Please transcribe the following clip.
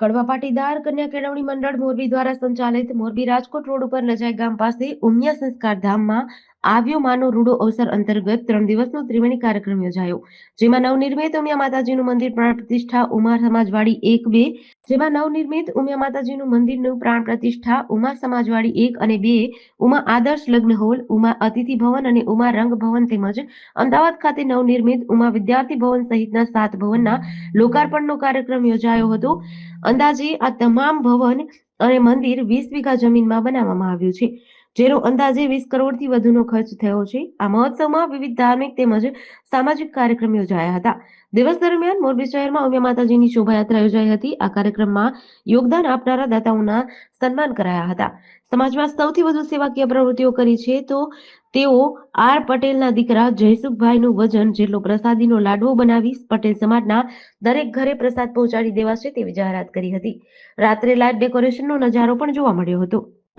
કડવા પાટીદાર કન્યા કેળવણી મંડળ મોરબી દ્વારા સંચાલિત મોરબી રાજકોટ રોડ ઉપર લજાઈ ગામ પાસે ઉમિયા સંસ્કાર ધામમાં આવ્યો માનો રૂડો અવસર અંતર્ગત ત્રણ દિવસનો ત્રિવેણી કાર્યક્રમ યોજાયો, જેમાં નવનિર્મિત ઉમિયા માતાજીનું મંદિર પ્રાણ પ્રતિષ્ઠા, ઉમા સમાજવાડી એક બે, જેમાં નવનિર્મિત ઉમિયા માતાજીનું મંદિરનું પ્રાણ પ્રતિષ્ઠા, ઉમા સમાજવાડી એક અને બે, ઉમા આદર્શ લગ્ન હોલ, ઉમા અતિથિ ભવન અને ઉમા રંગ ભવન તેમજ અમદાવાદ ખાતે નવનિર્મિત ઉમા વિદ્યાર્થી ભવન સહિતના સાત ભવનના લોકાર્પણનો કાર્યક્રમ યોજાયો હતો. અંદાજે આ તમામ ભવન અને મંદિર વીસ વીઘા જમીનમાં બનાવવામાં આવ્યું છે. જેનો અંદાજે વીસ કરોડથી વધુનો ખર્ચ થયો છે. આ મહોત્સવમાં વિવિધ ધાર્મિક તેમજ સામાજિક કાર્યક્રમ યોજાયા હતા. દિવસ દરમિયાન મોરબી શહેરમાં ઉમિયા માતાજીની શોભાયાત્રા યોજાઈ હતી. આ કાર્યક્રમમાં યોગદાન આપનારા દાતાઓના સન્માન કરાયા હતા. સમાજમાં સૌથી વધુ સેવાકીય પ્રવૃત્તિઓ કરી છે તો તેઓ આર પટેલના દીકરા જયસુખભાઈનું વજન જેટલો પ્રસાદીનો લાડવો બનાવી પટેલ સમાજના દરેક ઘરે પ્રસાદ પહોંચાડી દેવાશે તેવી જાહેરાત કરી હતી. રાત્રે લાઇટ ડેકોરેશનનો નજારો પણ જોવા મળ્યો હતો.